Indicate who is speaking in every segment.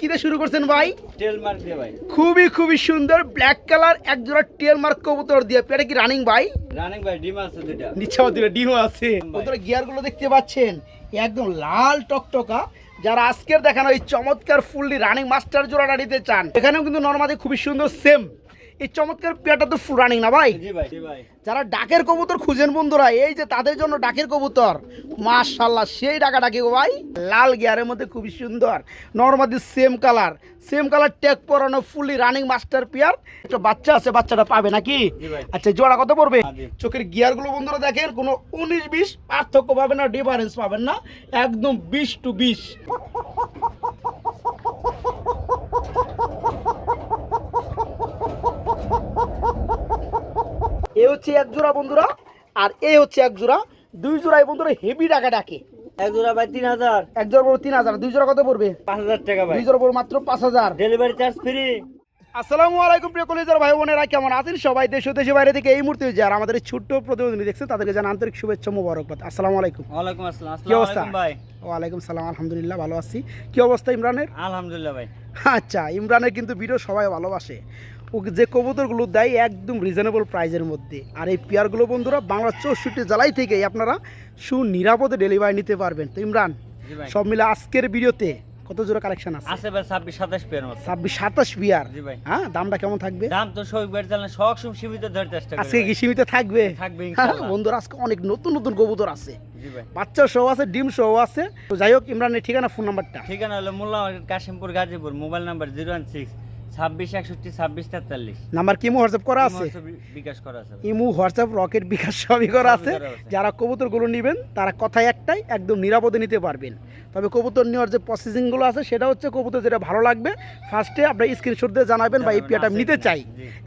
Speaker 1: কিতে শুরু করছেন ভাই?
Speaker 2: টেলমার্ক দিয়ে ভাই।
Speaker 1: খুবই খুবই সুন্দর ব্ল্যাক কালার এক জোড়া টেলমার্ক কবুতর দিয়ে। পেটে কি রানিং ভাই?
Speaker 2: রানিং ভাই ডিম আছে দুইটা।
Speaker 1: নিচেও দিলে ডিম আছে। কবুতরের গিয়ারগুলো দেখতে পাচ্ছেন? একদম লাল টকটকা। যারা আজকের দেখানো এই চমৎকার ফুললি রানিং মাস্টার জোড়াটা নিতে চান এখানেও কিন্তু নর্মালি খুবই সুন্দর সেম এই চমৎকার পেয়ারটা তো ফুল রানিং না ভাই? যারা ডাকের কবুতর খুঁজেন বন্ধুরা এই যে তাদের জন্য ডাকের কবুতর মাশাল্লাহ সেই ডাকা ডাকে গো ভাই। লাল গিয়ারের মধ্যে খুবই সুন্দর normally same colour same colour tag পরানো ফুললি রানিং মাস্টার পিয়ার। একটা বাচ্চা আছে বাচ্চাটা পাবে নাকি? আচ্ছা জোড়া কত পড়বে?
Speaker 2: হ্যাঁ।
Speaker 1: চোখের গিয়ারগুলো বন্ধুরা দেখেন কোনো উনিশ বিশ পার্থক্য পাবেন না ডিফারেন্স পাবেন না। একদম বিশ টু বিশ। এ হচ্ছে এক জোড়া বন্ধুরা আর এ হচ্ছে এক জোড়া। দুই জোড়ায় বন্ধুরা হেভি ডাকা ডাকে।
Speaker 2: এক জোড়া ভাই তিন হাজার।
Speaker 1: এক জোড়া পড়বে তিন হাজার। দুই জোড়া কত পড়বে?
Speaker 2: পাঁচ হাজার টাকা ভাই।
Speaker 1: দুই জোড়া পড়বে মাত্র পাঁচ হাজার।
Speaker 2: ডেলিভারি চার্জ ফ্রি
Speaker 1: আসসালামু আলাইকুম প্রিয় কলেজের ভাই বোনেরা কেমন আছেন সবাই? দেশ ও বাইরে থেকে এই মুহূর্তে যারা আমাদের ছোট্ট প্রতিবেদন দেখছেন তাদেরকে জানা আন্তরিক শুভেচ্ছা মোবারকবাদ। আসসালামু আলাইকুম।
Speaker 2: ওয়ালাইকুম আসসালাম।
Speaker 1: কি অবস্থা?
Speaker 2: ভাই।
Speaker 1: ওয়ালাইকুম সালাম আলহামদুলিল্লাহ ভালো আছি। কি অবস্থা ইমরানের?
Speaker 2: আলহামদুলিল্লাহ ভাই।
Speaker 1: আচ্ছা ইমরানের কিন্তু ভিডিও সবাই ভালোবাসে। যে কবুতরগুলো দেয় একদম রিজনেবল প্রাইজের মধ্যে। আর এই পেয়ারগুলো বন্ধুরা বাংলার চৌষট্টি জেলায় থেকেই আপনারা সুনিরাপদে ডেলিভারি নিতে পারবেন। তো ইমরান সব মিলে আজকের ভিডিওতে কত জোড়া কালেকশন আছে?
Speaker 2: আছে ভাই ছাব্বিশ সাতাশ পেয়ার মতো
Speaker 1: ছাব্বিশ সাতাশ বিয়ার
Speaker 2: জি ভাই।
Speaker 1: হ্যাঁ দামটা কেমন থাকবে?
Speaker 2: দাম তো সব সময় সীমিত ধরে চেষ্টা করি
Speaker 1: আজকে কি সীমিত থাকবে?
Speaker 2: থাকবে
Speaker 1: হ্যাঁ,
Speaker 2: ইনশাআল্লাহ।
Speaker 1: বন্ধুরা আজকে অনেক নতুন নতুন কবুতর আছে।
Speaker 2: জি ভাই।
Speaker 1: বাচ্চা সহ আছে ডিম সহ আছে। তো যাই হোক ইমরানের ঠিকানা ফোন নাম্বারটা
Speaker 2: ঠিকানা হলো Molla Kashimpur Gazipur mobile number zero one six ছাব্বিশ একষট্টি ছাব্বিশ তেতাল্লিশ।
Speaker 1: নাম্বার কি হোয়াটসঅ্যাপ করা আছে?
Speaker 2: বিকাশ করা আছে।
Speaker 1: ইমু হোয়াটসঅ্যাপ রকেট বিকাশ সবই করা আছে। যারা কবুতরগুলো নেবেন তারা কথায় একটাই একদম নিরাপদে নিতে পারবেন। তবে কবুতর নেওয়ার যে প্রসেসিংগুলো আছে সেটা হচ্ছে কবুতর যেটা ভালো লাগবে ফার্স্টে আপনার স্ক্রিনশট দিয়ে জানাবেন বা এই পিয়াটা নিতে চাই।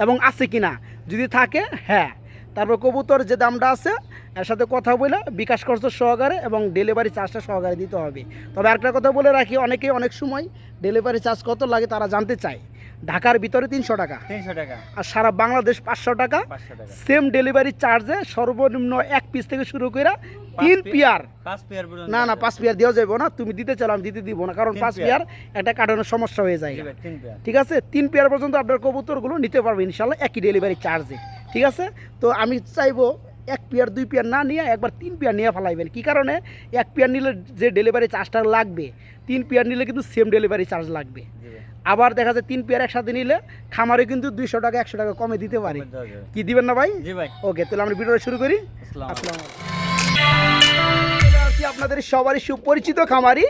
Speaker 1: এবং আছে কিনা? যদি থাকে হ্যাঁ। তারপর কবুতর যে দামটা আছে এর সাথে কথা বলে বিকাশ খরচ সহকারে এবং ডেলিভারি চার্জটা সহকারে দিতে হবে। তবে আরেকটা কথা বলে রাখি অনেকে অনেক সময় ডেলিভারি চার্জ কত লাগে তারা জানতে চায়। ঢাকার ভিতরে তিনশো টাকা।
Speaker 2: তিনশো টাকা।
Speaker 1: আর সারা বাংলাদেশ পাঁচশো টাকা। সেম ডেলিভারি চার্জে সর্বনিম্ন এক পিস থেকে শুরু করে তিন পিয়ার। না না পাঁচ পিয়ার দেওয়া যাবে না। তুমি দিতে চাও আমি দিতে দিব না কারণ পাঁচ
Speaker 2: পেয়ার।
Speaker 1: একটা কাটানোর সমস্যা হয়ে যায়। ঠিক আছে? তিন পেয়ার পর্যন্ত আপনার কবুতরগুলো নিতে পারবে ইনশাল্লাহ একই ডেলিভারি চার্জে ঠিক আছে? তো আমি চাইব এক পেয়ার দুই পেয়ার না নিয়ে একবার তিন পেয়ার নিয়ে ফেলাইবেন। কী কারণে? এক পেয়ার নিলে যে ডেলিভারি চার্জটা লাগবে তিন পেয়ার নিলে কিন্তু সেম ডেলিভারি চার্জ লাগবে। আবার দেখা যায় তিন পেয়ার একসাথে নিলে খামারে কিন্তু দুইশো টাকা একশো টাকা কমে দিতে পারি। কি দিবেন না ভাই?
Speaker 2: জি ভাই।
Speaker 1: ওকে তাহলে আমরা ভিডিওটা শুরু করি।
Speaker 2: আসসালামু
Speaker 1: আসছি আপনাদের সবারই সুপরিচিত খামারি।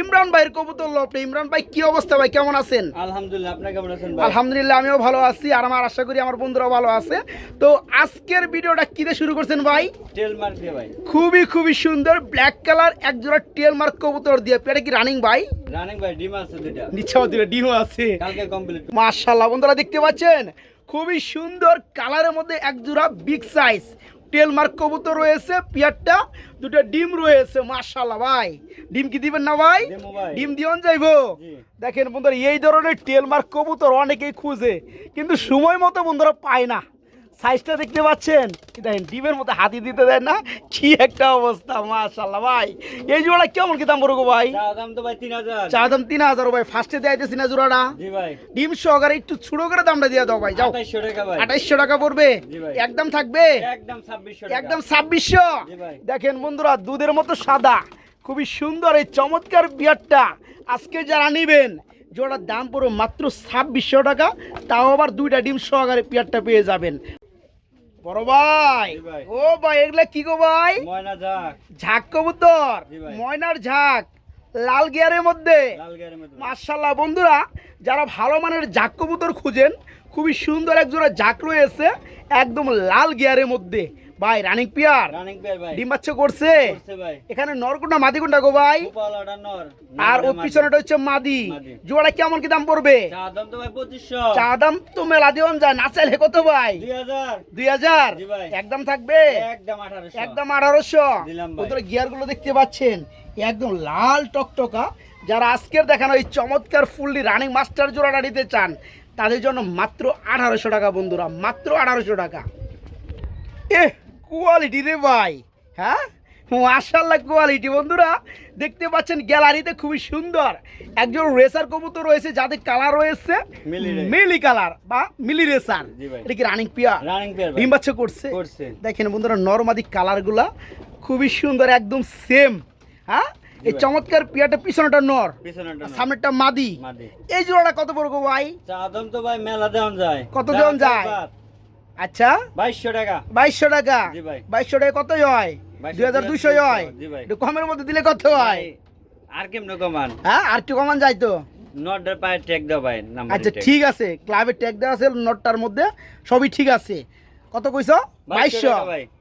Speaker 1: ইমরান ভাইয়ের কবুতর লপে ইমরান ভাই কি অবস্থা ভাই? কেমন আছেন?
Speaker 2: আলহামদুলিল্লাহ আপনি কেমন আছেন ভাই?
Speaker 1: আলহামদুলিল্লাহ আমিও ভালো আছি আর আমার আশা করি আমার বন্ধুরাও ভালো আছে। তো আজকের ভিডিওটা কিতে শুরু করছেন ভাই?
Speaker 2: টেল মার্ক দিয়ে ভাই।
Speaker 1: খুবই খুবই সুন্দর ব্ল্যাক কালার এক জোড়া টেল মার্ক কবুতর দিয়ে। এটা কি রানিং ভাই?
Speaker 2: রানিং ভাই ডিম আছে দুইটা।
Speaker 1: নিচ্ছাও দিলে ডিমও আছে।
Speaker 2: কালকে কমপ্লিট
Speaker 1: মাশাল্লাহ বন্ধুরা দেখতে পাচ্ছেন? খুবই সুন্দর কালারের মধ্যে এক জোড়া বিগ সাইজ টেল মার্ক কবুতর রয়েছে পিয়ারটা দুটো ডিম রয়েছে মাশাল্লাহ ভাই। ডিম কি দিবেন না ভাই? ডিম দিওন যাইব? দেখেন বন্ধুরা এই ধরনের টেল মার্ক কবুতর অনেকেই খুঁজে কিন্তু সময় মতো বন্ধুরা পায় না। সাইজটা দেখতে পাচ্ছেন? দেখেন ডিমের মতো হাতি দিতে দেয় না। কি একটা অবস্থা মাশাল্লাহ ভাই। এই জোড়া কেমন কি দাম পড়ব ভাই?
Speaker 2: চা দাম তো ভাই তিন হাজার।
Speaker 1: চা দাম তিন হাজার ভাই ফার্স্টে দেয়াইতেছি না জোড়াটা?
Speaker 2: জি ভাই।
Speaker 1: ডিম সহকারে একটু ছোট করে দামটা দিয়ে দাও ভাই যাও।
Speaker 2: আঠাইশশো টাকা ভাই।
Speaker 1: আঠাইশশো টাকা পড়বে।
Speaker 2: জি ভাই।
Speaker 1: একদম থাকবে?
Speaker 2: একদম ছাব্বিশশো
Speaker 1: একদম ছাব্বিশশো?
Speaker 2: জি ভাই।
Speaker 1: দেখেন বন্ধুরা দুধের মতো সাদা। খুবই সুন্দর এই চমৎকার বিয়ারটা। আজকে যারা নিবেন জোড়ার দাম পড়বে মাত্র ছাব্বিশশো টাকা। তাও আবার দুইটা ডিম সহকারে পিয়ারটা পেয়ে যাবেন। বড় ভাই। ও ভাই এগুলা কি গো ভাই?
Speaker 2: ময়না যাক
Speaker 1: ঝাঁক কবুতর? ময়নার ঝাঁক। লাল গিয়ারের মধ্যে।
Speaker 2: লাল
Speaker 1: মার্শাল্লাহ বন্ধুরা যারা ভালো মানের জাক কবুতর খুঁজেন খুবই সুন্দর একজোড়া জাক রয়েছে একদম লাল গিয়ারের মধ্যে। ভাই রানিং পিয়ার?
Speaker 2: রানিং পেয়ার ভাই।
Speaker 1: ডিম বাচ্চা করছে?
Speaker 2: করছে ভাই।
Speaker 1: এখানে নরকুন্ডা মাদি কোনটা গো ভাই?
Speaker 2: অর্ডার নর।
Speaker 1: আর ওর পিছনেটা হচ্ছে মাদি। জোড়া কেমন কি দাম পড়বে?
Speaker 2: চা দাম তো ভাই পঁচিশশো।
Speaker 1: চা দাম তো মেলা দিওন যায় না চাইলে কত ভাই?
Speaker 2: দুই হাজার।
Speaker 1: দুই হাজার?
Speaker 2: জি ভাই।
Speaker 1: একদম থাকবে?
Speaker 2: একদম আঠারোশো।
Speaker 1: একদম আঠারোশো।
Speaker 2: দিলাম ভাই।
Speaker 1: ওদের গিয়ারগুলো দেখতে পাচ্ছেন একদম লাল টকটকা। যারা আজকের দেখানো এই চমৎকার ফুললি রানিং মাস্টার জোড়াটা নিতে চান তাদের জন্য মাত্র আঠারোশো টাকা বন্ধুরা মাত্র আঠারোশো টাকা। এ কোয়ালিটি রে ভাই হ্যাঁ? মাশাল্লাহ কোয়ালিটি বন্ধুরা। দেখতে পাচ্ছেন গ্যালারিতে খুবই সুন্দর। একজন রেসার কবুতর রয়েছে যাদের কালার রয়েছে
Speaker 2: মিলি
Speaker 1: কালার বা মিলি রেসার এটা কি রানিং পিয়ার
Speaker 2: রানিং পেয়ার ভাই।
Speaker 1: ডিম বাচ্চা করছে। দেখেন বন্ধুরা নর্মাদি কালারগুলা খুবই সুন্দর একদম সেম হ্যাঁ? এই চমৎকার পিয়াটা পিছনেটা নর সামনেরটা মাদি। এই জোড়াটা কত পড়ব ভাই?
Speaker 2: তো ভাই মেলা যায়।
Speaker 1: কত দেওয়ান যায়? আচ্ছা।
Speaker 2: বাইশশো টাকা।
Speaker 1: বাইশশো টাকা? বাইশশো টাকা কত হয়? দুই হাজার দুইশো হয়। কমের মধ্যে দিলে কত হয়?
Speaker 2: আর কেমন কমান?
Speaker 1: হ্যাঁ আর একটু কমান যায় তো।
Speaker 2: নটের পায়ে ট্যাগ দাও ভাই
Speaker 1: আচ্ছা ঠিক আছে। ক্লাবের ট্যাগ দেওয়া আছে নোটটার মধ্যে সবই ঠিক আছে। কত কইছো? বাইশশো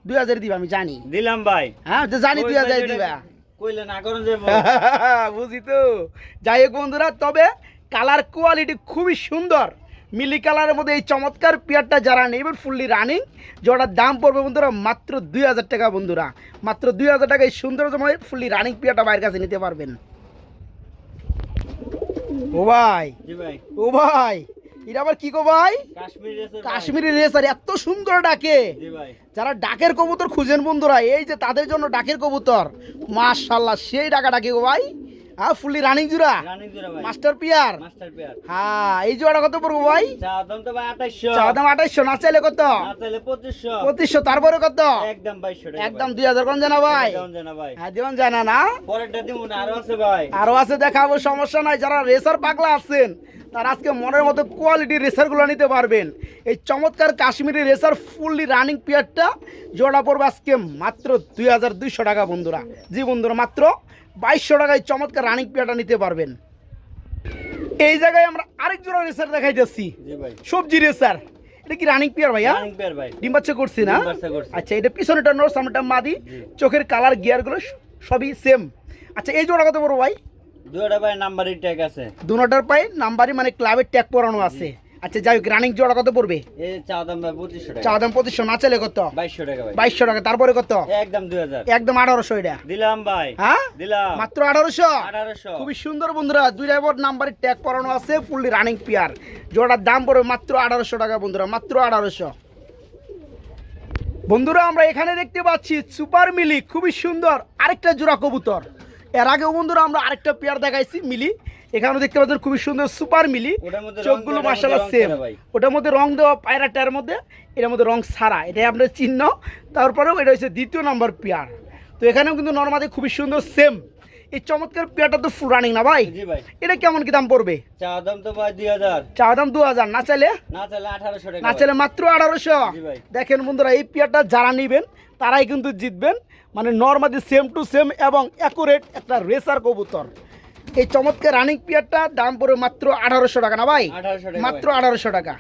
Speaker 1: দুই হাজার দিবা আমি জানি।
Speaker 2: দিলাম ভাই।
Speaker 1: হ্যাঁ জানি দুই হাজার দিবা।
Speaker 2: কইলে না করুন যাব
Speaker 1: বুঝি তো। যাই হোক বন্ধুরা তবে কালার কোয়ালিটি খুবই সুন্দর। মিলি কালারের মধ্যে এই চমৎকার পেয়ারটা যারা নেবেন ফুললি রানিং যেটার দাম পড়বে বন্ধুরা মাত্র দুই হাজার টাকা বন্ধুরা। মাত্র দুই হাজার টাকা এই সুন্দর সময় ফুললি রানিং পেয়ারটা বাইরের কাছে নিতে পারবেন। ও ভাই ও ভাই এটা আবার কি গো ভাই?
Speaker 2: কাশ্মীর রেসের ভাই।
Speaker 1: কাশ্মীরি রেসার এত সুন্দর ডাকে। যারা ডাকের কবুতর খুঁজেন বন্ধুরা এই যে তাদের জন্য ডাকের কবুতর মাশাল্লাহ সেই ডাকা ডাকে গো ভাই। হ্যাঁ ফুললি রানিং জুরা
Speaker 2: রানিং জোড়া ভাই।
Speaker 1: মাস্টার পিয়ার
Speaker 2: মাস্টার পেয়ার
Speaker 1: হ্যাঁ এই জোড়া কত পড়ব ভাই?
Speaker 2: চা দাম তো ভাই আঠাইশশো।
Speaker 1: চা দাম আঠাইশশো না চাইলে কত?
Speaker 2: না চাইলে পঁচিশশো।
Speaker 1: পঁচিশশো তারপরে কত?
Speaker 2: একদম বাইশশো টাকা
Speaker 1: একদম দুই হাজার কোন জানা ভাই?
Speaker 2: দেওয়ান জানা ভাই।
Speaker 1: হ্যাঁ জানা না?
Speaker 2: পরেরটা দিব না আরও আছে ভাই।
Speaker 1: আরও আছে দেখাবো সমস্যা নাই। যারা রেসার পাগলা আছেন তারা আজকে মনের মতো কোয়ালিটির রেসারগুলো নিতে পারবেন। এই চমৎকার কাশ্মীরি রেসার ফুললি রানিং পিয়ারটা জোড়া পড়বে আজকে মাত্র দুই হাজার দুইশো টাকা বন্ধুরা। জি বন্ধুরা মাত্র বাইশশো টাকায় চমৎকার রানিং পিয়ারটা নিতে পারবেন। এই জায়গায় আমরা আরেক জোড়া রেসার দেখাইতেছি। সবজি রেসার এটা কি রানিং পিয়ার ভাইয়া? ডিম বাচ্চা করছি না। আচ্ছা এটা পিছনেটা নোর সামনেটা মাদি। চোখের কালার গিয়ারগুলো সবই সেম আচ্ছা এই জোড়া কত বড় ভাই?
Speaker 2: দুটা ভাই নাম্বারই ট্যাগ আছে।
Speaker 1: দুটার পায়ে নাম্বারই মানে ক্লাবের ট্যাগ পরানো আছে। আচ্ছা যাই হোক রানিং জোড়া কত পড়বে?
Speaker 2: চা দাম পঁচিশশো
Speaker 1: না চাইলে কত?
Speaker 2: বাইশশো টাকা
Speaker 1: বাইশশো টাকা তারপরে কত?
Speaker 2: একদম দুই হাজার।
Speaker 1: একদম আঠারোশো এটা।
Speaker 2: দিলাম ভাই।
Speaker 1: হ্যাঁ?
Speaker 2: দিলাম।
Speaker 1: মাত্র আঠারোশো?
Speaker 2: আঠারোশো।
Speaker 1: খুবই সুন্দর বন্ধুরা দুই ড্রাইভার নাম্বারের ট্যাগ পরানো আছে ফুললি রানিং পিয়ার জোড়ার দাম পড়বে মাত্র আঠারোশো টাকা বন্ধুরা মাত্র আঠারোশো। বন্ধুরা আমরা এখানে দেখতে পাচ্ছি সুপার মিলি খুবই সুন্দর। আরেকটা জোড়া কবুতর। এর আগেও বন্ধুরা আমরা আরেকটা পেয়ার দেখাইছি মিলি এখানেও দেখতে পাচ্ছেন খুবই সুন্দর সুপার মিলি। চোখগুলো মার্শাল্লাহ সেম ওটার মধ্যে রং দেওয়া পায়রাটার মধ্যে এটার মধ্যে রং ছাড়া। এটাই আপনার চিহ্ন। তারপরেও এটা হচ্ছে দ্বিতীয় নম্বর পেয়ার। তো এখানেও কিন্তু নর্মালি খুবই সুন্দর সেম এই চমৎকার পেয়ারটা তো ফুল রানিং না ভাই? এটা কেমন কি দাম পড়বে?
Speaker 2: চা দাম তো ভাই দুই হাজার।
Speaker 1: চা দাম দু হাজার না চাইলে?
Speaker 2: না চাইলে আঠারোশো
Speaker 1: না চাইলে মাত্র আঠারোশো। দেখেন বন্ধুরা এই পেয়ারটা যারা নিবেন তারাই কিন্তু জিতবেন। মানে নর্মালি সেম টু সেম এবং অ্যাকুরেট একটা রেসার কবুতর। এই চমৎকার রানিং পেয়ারটা দাম পড়ে মাত্র আঠারোশো টাকা না ভাই? মাত্র আঠারোশো টাকা।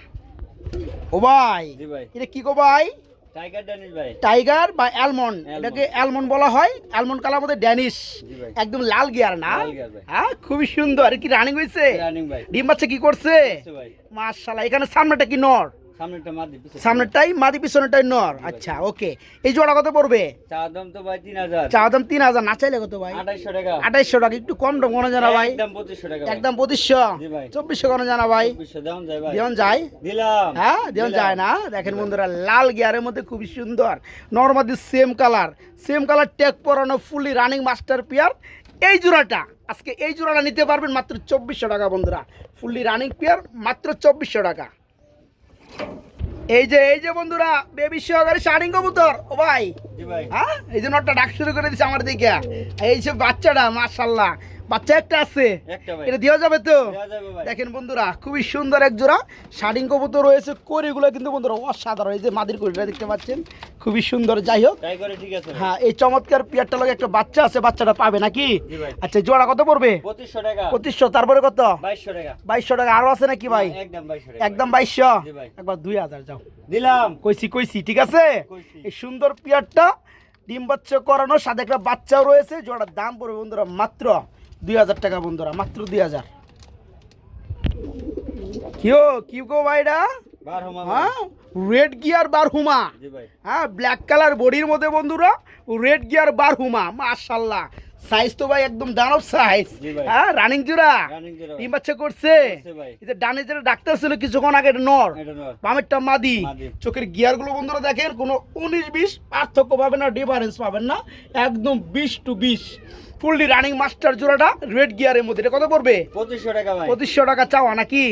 Speaker 1: ও ভাই এটা কি গো ভাই?
Speaker 2: টাইগার
Speaker 1: বা অ্যালমন্ড এটাকে অ্যালমন্ড বলা হয়। অ্যালমন্ড কালার মধ্যে ড্যানিশ একদম লাল গিয়ার না? হ্যাঁ খুবই সুন্দর। কি রানিং হয়েছে ডিম বাচ্চা কি করছে?
Speaker 2: ভাই।
Speaker 1: এখানে সামনেটা কি নর? সামনেরটাই মাদি পিছনেরটাই নর। আচ্ছা ওকে। এই জোড়া কত পড়বে?
Speaker 2: চা দাম তো ভাই তিন হাজার।
Speaker 1: চা দাম তিন হাজার না চাইলে কত ভাই?
Speaker 2: আঠাইশশো টাকা।
Speaker 1: আঠাইশশো টাকা একটু কম দাম কোনো জানা ভাই।
Speaker 2: একদম পঁচিশশো টাকা
Speaker 1: একদম পঁচিশশো। চব্বিশশো কোনো জানা ভাই।
Speaker 2: দেওয়ান যায় দিলাম।
Speaker 1: হ্যাঁ দেওয়ান যায় না? দেখেন বন্ধুরা লাল গিয়ারের মধ্যে খুবই সুন্দর। Normally same colour. Same colour tag পরানো ফুলি রানিং মাস্টার পিয়ার। এই জোড়াটা আজকে এই জোড়াটা নিতে পারবেন মাত্র চব্বিশশো টাকা বন্ধুরা। ফুললি রানিং পিয়ার মাত্র চব্বিশশো টাকা। এই যে এই যে বন্ধুরা বেবি সহকারে শাড়িং কবুতর। ও ভাই।
Speaker 2: ভাই।
Speaker 1: হ্যাঁ? এই জন্য একটা ডাক শুরু করে দিচ্ছে আমার দিকে। এই যে বাচ্চাটা মাশাল্লাহ বাচ্চা একটা আছে। এটা দেওয়া যাবে তো? দেখেন বন্ধুরা খুবই সুন্দর এক জোড়া। শাড়িং কবুতর রয়েছে করিগুলো কিন্তু বন্ধুরা অসাধারণ। এই যে মাদির করিটা দেখতে পাচ্ছেন খুবই সুন্দর। যাই হোক। হ্যাঁ এই চমৎকার পিয়ারটা লগে একটা বাচ্চা আছে বাচ্চাটা পাবে নাকি? আচ্ছা জোড়া কত পড়বে?
Speaker 2: পঁচিশশো
Speaker 1: তারপরে কত?
Speaker 2: বাইশশো টাকা।
Speaker 1: আরও আছে নাকি ভাই?
Speaker 2: একদম বাইশশো টাকা।
Speaker 1: একদম বাইশশো। একবার দুই হাজার যাও।
Speaker 2: দিলাম।
Speaker 1: কইছি কইছি ঠিক আছে? এই সুন্দর পিয়ারটা ডিম বাচ্চা করানো সাথে একটা বাচ্চাও রয়েছে জোড়ার দাম পড়বে বন্ধুরা মাত্র দুই হাজার টাকা বন্ধুরা মাত্র দুই হাজার। কিও কি গো ভাইরা হ্যাঁ? রেড গিয়ার বার হুমা। হ্যাঁ ব্ল্যাক কালার বডির মধ্যে বন্ধুরা রেড গিয়ার বার হুমা মাশাল্লাহ সাইজ তো ভাই একদম দানব সাইজ হ্যাঁ রানিং জোড়া?
Speaker 2: জোড়া
Speaker 1: বাচ্চা করছে। এই যে ডানে যেটা ডাক্তার ছিল কিছুক্ষণ আগে এটা নর। বামেরটা মাদি। চোখের গিয়ারগুলো বন্ধুরা দেখেন কোনো উনিশ বিশ পার্থক্য পাবেন না ডিফারেন্স পাবেন না। একদম বিশ টু বিশ। ফুললি রানিং মাস্টার জোড়াটা রেড গিয়ারের মধ্যে। এটা কত পড়বে?
Speaker 2: পঁচিশশো টাকা
Speaker 1: পঁচিশশো টাকা চাওয়া নাকি?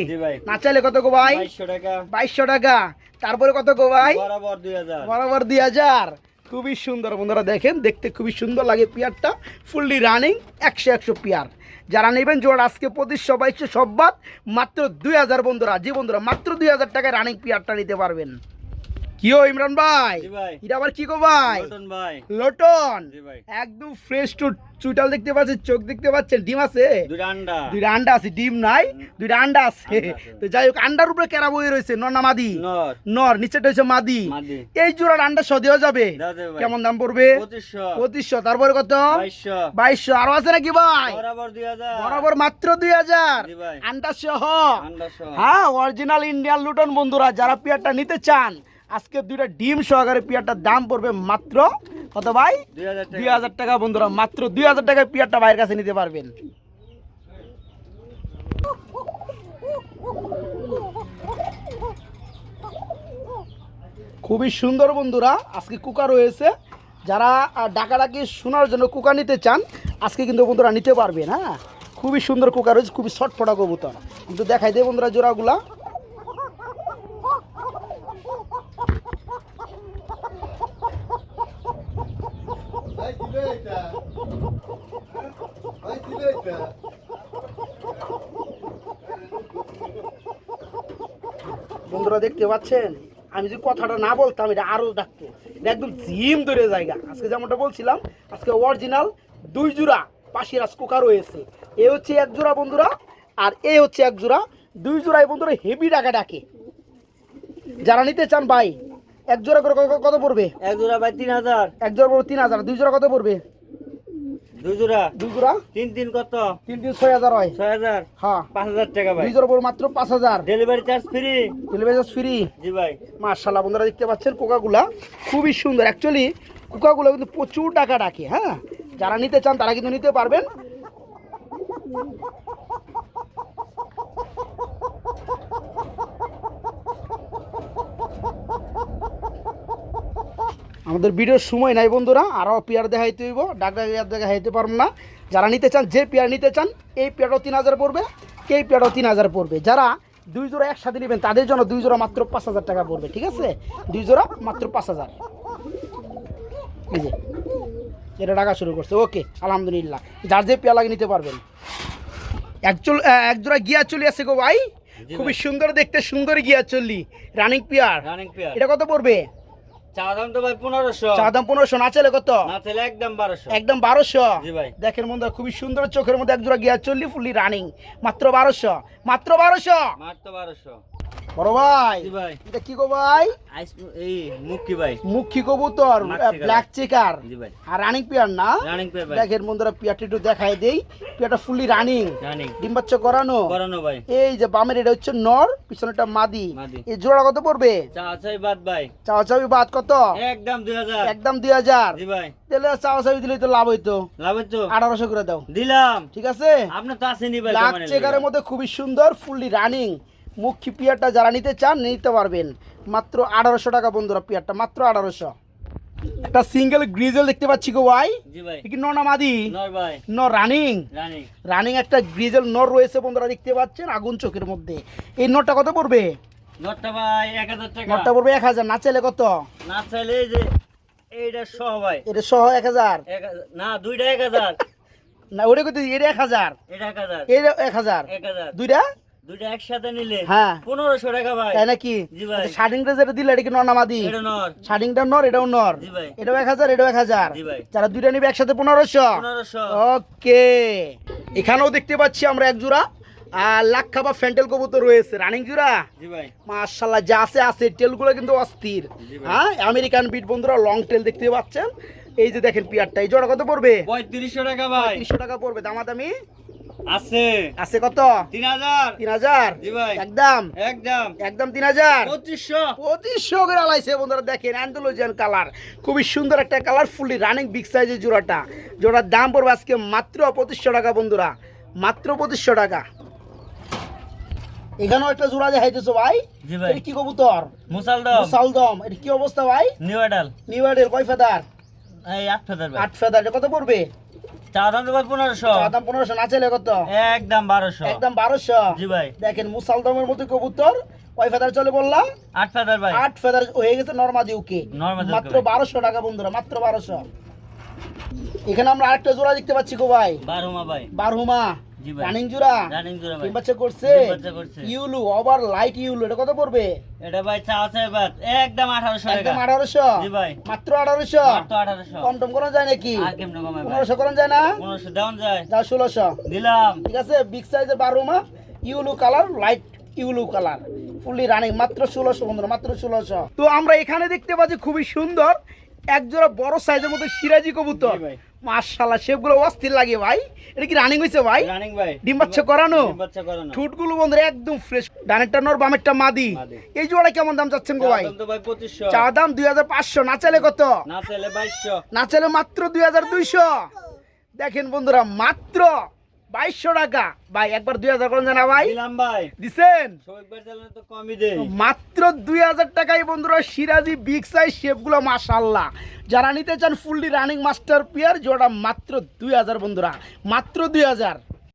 Speaker 1: না চাইলে কত গো ভাই?
Speaker 2: বাইশশো টাকা।
Speaker 1: তারপরে কত গো ভাই?
Speaker 2: বরাবর দুই হাজার।
Speaker 1: খুবই সুন্দর বন্ধুরা দেখেন দেখতে খুবই সুন্দর লাগে পেয়ারটা। ফুললি রানিং একশো একশো পিয়ার। যারা নেবেন জোড় আজকে পঁচিশশো বাইশশো সব বাদ। মাত্র দুই হাজার বন্ধুরা। জি বন্ধুরা মাত্র দুই হাজার টাকায় রানিং পেয়ারটা নিতে পারবেন। কি ও ইমরান ভাই? এটা আবার কি গো ভাই? লোটন একদম ফ্রেশ টু চুটাল দেখতে পাচ্ছেন চোখ দেখতে পাচ্ছেন ডিম আছে?
Speaker 2: দুইটা আন্ডা।
Speaker 1: আছে ডিম নাই দুইটা আন্ডা আছে। তো যাই হোক আন্ডার উপরে কেরা বই রয়েছে? নর মাদি?
Speaker 2: নর।
Speaker 1: নিচেটা হচ্ছে মাদি। এই জোড়ার আন্ডা সহ দেওয়া যাবে। কেমন দাম পড়বে?
Speaker 2: পঁচিশশো।
Speaker 1: তারপরে কত?
Speaker 2: বাইশশো।
Speaker 1: আরও আছে নাকি ভাই?
Speaker 2: বরাবর
Speaker 1: মাত্র দুই হাজার। আন্ডা সহ হ্যাঁ অরিজিনাল ইন্ডিয়ান লুটন বন্ধুরা যারা পিয়ারটা নিতে চান আজকে দুইটা ডিম সহকারে পিয়ারটার দাম পড়বে মাত্র কত ভাই?
Speaker 2: দুই হাজার টাকা।
Speaker 1: বন্ধুরা মাত্র দুই হাজার টাকায় পিয়ারটা ভাইয়ের কাছে নিতে পারবেন। খুবই সুন্দর বন্ধুরা আজকে কুকা রয়েছে। যারা ডাকাডাকি শোনার জন্য কুকা নিতে চান আজকে কিন্তু বন্ধুরা নিতে পারবেন হ্যাঁ? খুবই সুন্দর কুকা রয়েছে খুবই ছটফটা কবুতর। কিন্তু দেখাই দে বন্ধুরা জোড়াগুলা। বন্ধুরা দেখতে পাচ্ছেন? আমি যদি কথাটা না বলতাম, এটা আরও ডাকতো। একদম জিম ধরে জায়গা। আজকে যেমনটা বলছিলাম, আজকে অরিজিনাল দুই জোড়া পাশিরাজ কুকার রয়েছে। এ হচ্ছে এক জোড়া বন্ধুরা, আর এ হচ্ছে এক জোড়া। দুই জোড়ায় বন্ধুরা হেভি ডাকা ডাকে যারা নিতে চান, ভাই এক জোড়া করে কত- পড়বে?
Speaker 2: এক জোড়া ভাই তিন হাজার।
Speaker 1: এক জোড়া পড়বে তিন হাজার। দুই জোড়া কত পড়বে?
Speaker 2: দুই জোড়া।
Speaker 1: দুই জোড়া?
Speaker 2: তিন তিন কত?
Speaker 1: তিন তিন ছয় হাজার হয়।
Speaker 2: ছয় হাজার।
Speaker 1: হ্যাঁ।
Speaker 2: পাঁচ হাজার টাকা ভাই।
Speaker 1: দুই জোড়া পড়বে মাত্র পাঁচ হাজার।
Speaker 2: Delivery charge free
Speaker 1: television free
Speaker 2: জি ভাই।
Speaker 1: মার্শাল্লাহ বন্ধুরা দেখতে পাচ্ছেন কোকাগুলা খুবই সুন্দর। অ্যাকচুয়ালি কোকাগুলো কিন্তু প্রচুর টাকা ডাকে হ্যাঁ? যারা নিতে চান তারা কিন্তু নিতে পারবেন। আমাদের ভিডিওর সময় নাই বন্ধুরা আরও পেয়ার দেখাইতে হইব ডাক ডাক দেখাইতে পারব না। যারা নিতে চান যে পেয়ার নিতে চান এই পেয়ারও তিন হাজার পড়বে এই পেয়ারও তিন হাজার পড়বে। যারা দুই জোড়া একসাথে নেবেন তাদের জন্য দুই জোড়া মাত্র পাঁচ হাজার টাকা পড়বে ঠিক আছে? দুই জোড়া মাত্র পাঁচ হাজার। এই যে এটা টাকা শুরু করছে। ওকে আলহামদুলিল্লাহ। যার যে পেয়ার লাগে নিতে পারবেন। একচুল এক জোড়া গিয়া চলি আছে গো ভাই। খুবই সুন্দর দেখতে সুন্দর গিয়া চললি রানিং পেয়ার
Speaker 2: রানিং পেয়ার
Speaker 1: এটা কত পড়বে? দেখেন বন্ধু খুবই সুন্দর চোখের মধ্যে গিয়া চল্লি ফুললি রানিং মাত্র বারোশো মাত্র বারোশো।
Speaker 2: মাত্র বারোশো।
Speaker 1: বড় ভাই এটা কি গো ভাই?
Speaker 2: এই মুক্তি ভাই।
Speaker 1: মুখী কবুতর
Speaker 2: Black checker।
Speaker 1: ব্ল্যাক চেকার আর রানিং পেয়ার না?
Speaker 2: রানিং পেয়ার ভাই।
Speaker 1: দেখেন বন্ধুরা পেয়ারটা একটু দেখাই দেই। পেয়ারটা ফুললি রানিং করানো।
Speaker 2: করানো ভাই।
Speaker 1: এই যে বামের এটা হচ্ছে নর পিছনেটা মাদি। এই জোড়া কত পড়বে?
Speaker 2: বাদ ভাই।
Speaker 1: চাওয়া বাদ কত
Speaker 2: একদম দুই হাজার।
Speaker 1: একদম দুই হাজার।
Speaker 2: জি ভাই।
Speaker 1: তাহলে চাওয়া চাবি দিলে তো লাভ হইতো।
Speaker 2: লাভ
Speaker 1: আঠারোশো করে দাও।
Speaker 2: দিলাম।
Speaker 1: ঠিক আছে?
Speaker 2: আপনার তো আসেনি ভাই
Speaker 1: ব্ল্যাক চেকারের মধ্যে খুবই সুন্দর ফুললি রানিং মুখী পিয়ারটা যারা নিতে চান নিতে পারবেন। মাত্র আঠারোশো টাকা বন্ধুরা পিয়ারটা মাত্র আঠারোশো। একটা সিঙ্গেল গ্রিজেল দেখতে পাচ্ছি গো ভাই। কি নর না মাদি? ন রানিং
Speaker 2: রানিং
Speaker 1: একটা গ্রিজেল নর রয়েছে বন্ধুরা দেখতে পাচ্ছেন আগুন চোখের মধ্যে। এই নটটা কত পড়বে?
Speaker 2: নটটা ভাই টাকা।
Speaker 1: নটটা পড়বে না চাইলে কত?
Speaker 2: না চাইলে এই যে এইটা সহ ভাই।
Speaker 1: এটা সহ এক হাজার?
Speaker 2: এক হাজার- না দুইটা এক হাজার।
Speaker 1: না ওটা কত এটা
Speaker 2: এটা
Speaker 1: দুইটা?
Speaker 2: দুইটা একসাথে নিলে
Speaker 1: হ্যাঁ।
Speaker 2: পনেরোশো টাকা ভাই।
Speaker 1: তাই নাকি?
Speaker 2: জি ভাই।
Speaker 1: শার্টিংটা যেটা দিলে এটা কি নর না
Speaker 2: এটা নর।
Speaker 1: শার্টিংটা নর এটাও নর।
Speaker 2: জি ভাই।
Speaker 1: এটাও
Speaker 2: জি ভাই।
Speaker 1: যারা দুইটা নিবে একসাথে ওকে। এখানেও দেখতে পাচ্ছি আমরা এক জোড়া আর লাখ খাবা ফ্যান্টেল কবুতর রয়েছে। রানিং জোড়া?
Speaker 2: জি ভাই।
Speaker 1: মার্শাল্লাহ যা আছে আছে টেলগুলো কিন্তু অস্থির। হ্যাঁ আমেরিকান বিট বন্ধুরা লং টেল দেখতে পাচ্ছেন? এই যে দেখেন পিয়ারটা এই জোড়া কত পড়বে?
Speaker 2: পঁয়ত্রিশশো টাকা ভাই।
Speaker 1: তিরিশশো টাকা পড়বে দামাদামি?
Speaker 2: আছে।
Speaker 1: আছে কত?
Speaker 2: তিন হাজার।
Speaker 1: তিন হাজার? একদম?
Speaker 2: একদম।
Speaker 1: একদম তিন হাজার?
Speaker 2: পঁচিশশো।
Speaker 1: পঁচিশশো করে আলাইছে বন্ধুরা দেখেন অ্যান্ডোলজিয়ান কালার খুবই সুন্দর একটা কালার ফুললি রানিং বিগ সাইজের জোড়াটা। জোড়ার দাম পড়বে আজকে মাত্র পঁচিশশো টাকা বন্ধুরা। মাত্র পঁচিশশো টাকা। এখানেও একটা জোড়া দেখাইতেছো ভাই।
Speaker 2: জি ভাই।
Speaker 1: কি কবুতর?
Speaker 2: মুসালদম।
Speaker 1: সালদম এটা কি অবস্থা ভাই?
Speaker 2: নিউ
Speaker 1: নিউ কয় ফেদার?
Speaker 2: এই আট ভাই।
Speaker 1: আট ফেদার কত পড়বে? চলে দেখেন মুসালদমের মতো কবুতর কয় ফেদার বললাম?
Speaker 2: আট হাজার ভাই।
Speaker 1: আট ফেদার হয়ে গেছে নর্মাদি মাত্র বারোশো টাকা বন্ধুরা মাত্র বারোশো। এখানে আমরা আরেকটা জোড়া দেখতে পাচ্ছি গো ভাই। বারহুমা। রানিং জোড়া?
Speaker 2: রানিং জোড়া ভাই।
Speaker 1: বাচ্চা করছে?
Speaker 2: বাচ্চা করছে।
Speaker 1: ইউলু ওভার লাইট ইউলু এটা কত পড়বে?
Speaker 2: এটা ভাই চা আছে একদম আঠারোশো টাকা।
Speaker 1: একদম আঠারোশো?
Speaker 2: জি ভাই।
Speaker 1: মাত্র আঠারোশো?
Speaker 2: মাত্র আঠারোশো।
Speaker 1: কম টম করা যায় নাকি?
Speaker 2: আর কেমন কমায় ভাই?
Speaker 1: করা যায় না?
Speaker 2: যায়।
Speaker 1: যা ষোলোশো।
Speaker 2: দিলাম।
Speaker 1: ঠিক আছে বিগ সাইজের বারহুমা yellow colour light yellow colour. Fully running মাত্র ষোলোশো বন্ধুরা মাত্র ষোলোশো। তো আমরা এখানে দেখতে পাচ্ছি খুবই সুন্দর এক জোড়া বড় সাইজের মধ্যে সিরাজি কবুতর।
Speaker 2: ভাই।
Speaker 1: শেপগুলো অস্থির লাগে ভাই। এটা কি রানিং হয়েছে ভাই?
Speaker 2: রানিং ভাই।
Speaker 1: ডিম বাচ্চা করানো? ঠুটগুলো বন্ধুরা একদম ফ্রেশ ডানেরটা নর বামেরটা মাদি। এই জোড়া কেমন দাম চাচ্ছেন গো ভাই? চা দাম দুই হাজার পাঁচশো না চাইলে কত?
Speaker 2: না চাইলে বাইশশো।
Speaker 1: না চাইলে মাত্র দুই হাজার দুইশো। দেখেন বন্ধুরা মাত্র বাইশশো টাকা। ভাই একবার দুই হাজার করেন জানা ভাই।
Speaker 2: ভাই।
Speaker 1: দিছেন? মাত্র দুই হাজার টাকায় বন্ধুরা সিরাজি বিগ সাইজ শেপগুলো মাশাল্লাহ যারা নিতে চান ফুললি রানিং মাস্টার পিয়ার জোড়া মাত্র দুই হাজার বন্ধুরা। মাত্র দুই হাজার।